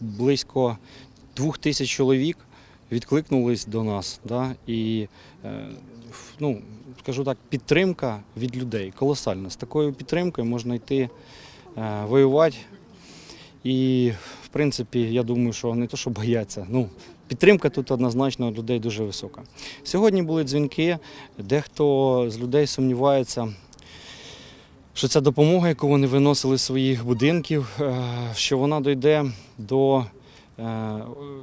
близько двох тисяч чоловік відкликнулись до нас. Да? І е, ну, скажу так, підтримка від людей колосальна. З такою підтримкою можна йти е, воювати. І, в принципі, я думаю, що не то, що бояться. Ну, підтримка тут однозначно людей дуже висока. Сьогодні були дзвінки, дехто з людей сумнівається, що ця допомога, яку вони виносили з своїх будинків, е, що вона дійде до е,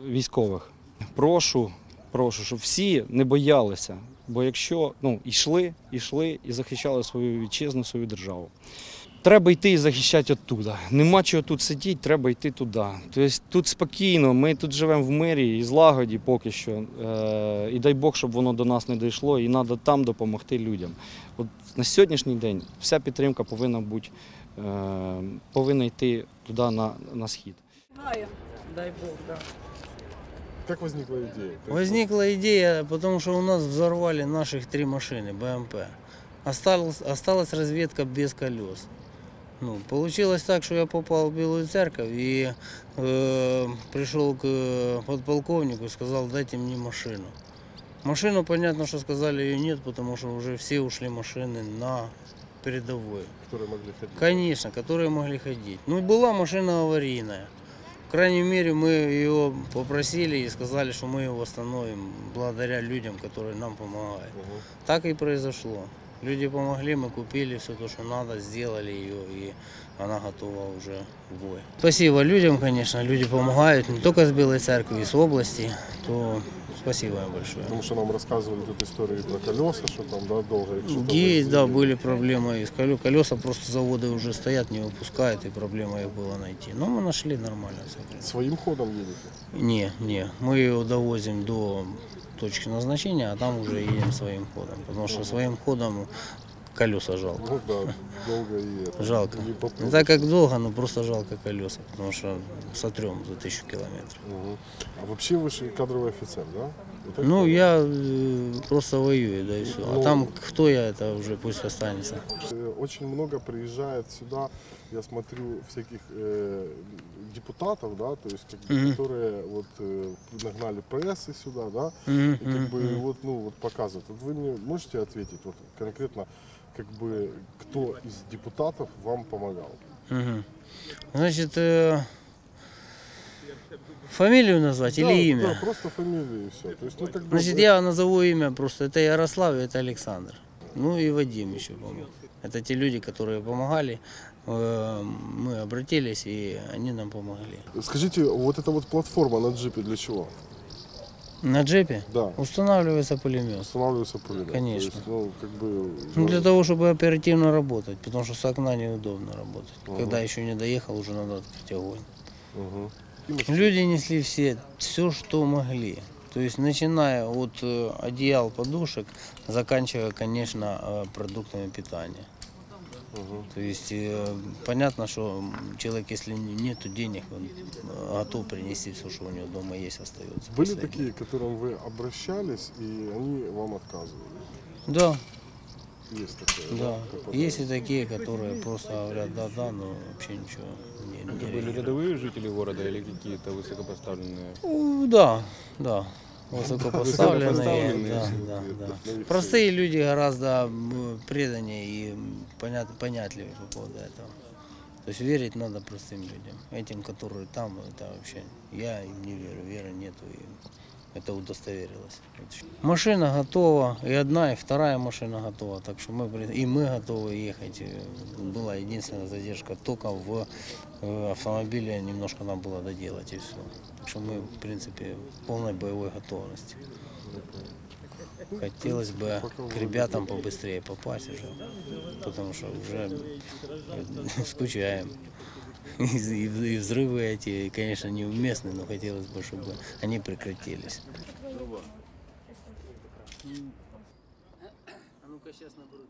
військових. Прошу, прошу, щоб всі не боялися. Бо якщо ну, йшли, йшли і захищали свою вітчизну, свою державу. Треба йти і захищати оттуда. Нема чого тут сидіти, треба йти туди. Тобто тут спокійно, ми тут живемо в мирі і злагоді поки що. Е, і дай Бог, щоб воно до нас не дійшло, і треба там допомогти людям. От на сьогоднішній день вся підтримка повинна бути, е, повинна йти туди на, на схід. Дай Бог, да. Как возникла идея? Возникла идея, потому что у нас взорвали наших три машины БМП. Осталась, осталась разведка без колес. Ну, получилось так, что я попал в Белую Церковь и э, пришел к э, подполковнику и сказал, дайте мне машину. Машину, понятно, что сказали ее нет, потому что уже все ушли машины на передовой. которые могли ходить? Конечно, которые могли ходить. Ну, была машина аварийная. Крайней мере, мы ее попросили и сказали, что мы ее восстановим благодаря людям, которые нам помогают. Мгм. Так и произошло. Люди помогли, мы купили все то, что надо, сделали ее, и она готова уже в бой. Спасибо людям, конечно, люди помогают, не только с Белой Церкви, и с области, то спасибо им большое. Потому что нам рассказывали тут истории про колеса, что там да, долго их что-то Есть, да, были проблемы. И с колё- колеса просто заводы уже стоят, не выпускают, и проблема их было найти. Но мы нашли нормально. Своим ходом едете? Не, не, мы ее довозим до точки назначения, а там уже едем своим ходом. Потому что своим ходом колеса жалко. Ну да, долго и это. Жалко. Не Не так как долго, но просто жалко колеса, потому что сотрем за тысячу километров. Мгм. А вообще вы же кадровый офицер, да? Ну, я э, просто воюю, да и все. Ну, А там кто я, это уже пусть останется. Э, Очень много приезжает сюда, я смотрю, всяких э, депутатов, да, то есть как бы, Мгм. которые вот э, нагнали прессы сюда, да, Мгм, и как бы мгм. вот, ну, вот показывают. Вот вы мне можете ответить вот конкретно, как бы, кто из депутатов вам помогал? Мгм. Значит, э, фамилию назвать Да, или Да, имя? просто фамилию и все. То есть, ну, как бы, Значит, я назову имя просто. Это Ярослав и это Александр. Ну и Вадим еще помог. Это те люди, которые помогали. Э, Мы обратились, и они нам помогли. Скажите, вот эта вот платформа на джипе для чего? На джепе Да, устанавливается пулемет. устанавливается пулемет. Конечно. То есть, ну, как бы... Ну, для того, чтобы оперативно работать, потому что с окна неудобно работать. Ага. Когда еще не доехал, уже надо открыть огонь. Мгм. Люди несли все, все, что могли. То есть начиная от э, одеял, подушек, заканчивая, конечно, э, продуктами питания. Мгм. То есть э, понятно, что человек, если нет денег, он э, готов принести все, что у него дома есть, остается. Были последнее. такие, к которым вы обращались, и они вам отказывали? Да, Есть такое? да. Которые- Есть и такие, которые просто говорят да-да, но вообще ничего не, не Это были рядовые жители города или какие-то высокопоставленные? Да, да. Высокопоставленные, да, да, да. Простые люди гораздо преданнее и понят, понятливее по поводу этого. То есть верить надо простым людям. Этим, которые там, это вообще я им не верю, веры нету, и это удостоверилось. Машина готова, и одна, и вторая машина готова, так что мы, и мы готовы ехать. Была единственная задержка только в э, автомобиле, немножко нам было доделать и все. Что мы, в принципе, в полной боевой готовности. Хотелось бы к ребятам побыстрее попасть уже, потому что уже скучаем. И взрывы эти, конечно, неуместны, но хотелось бы, чтобы они прекратились. А ну-ка сейчас наберу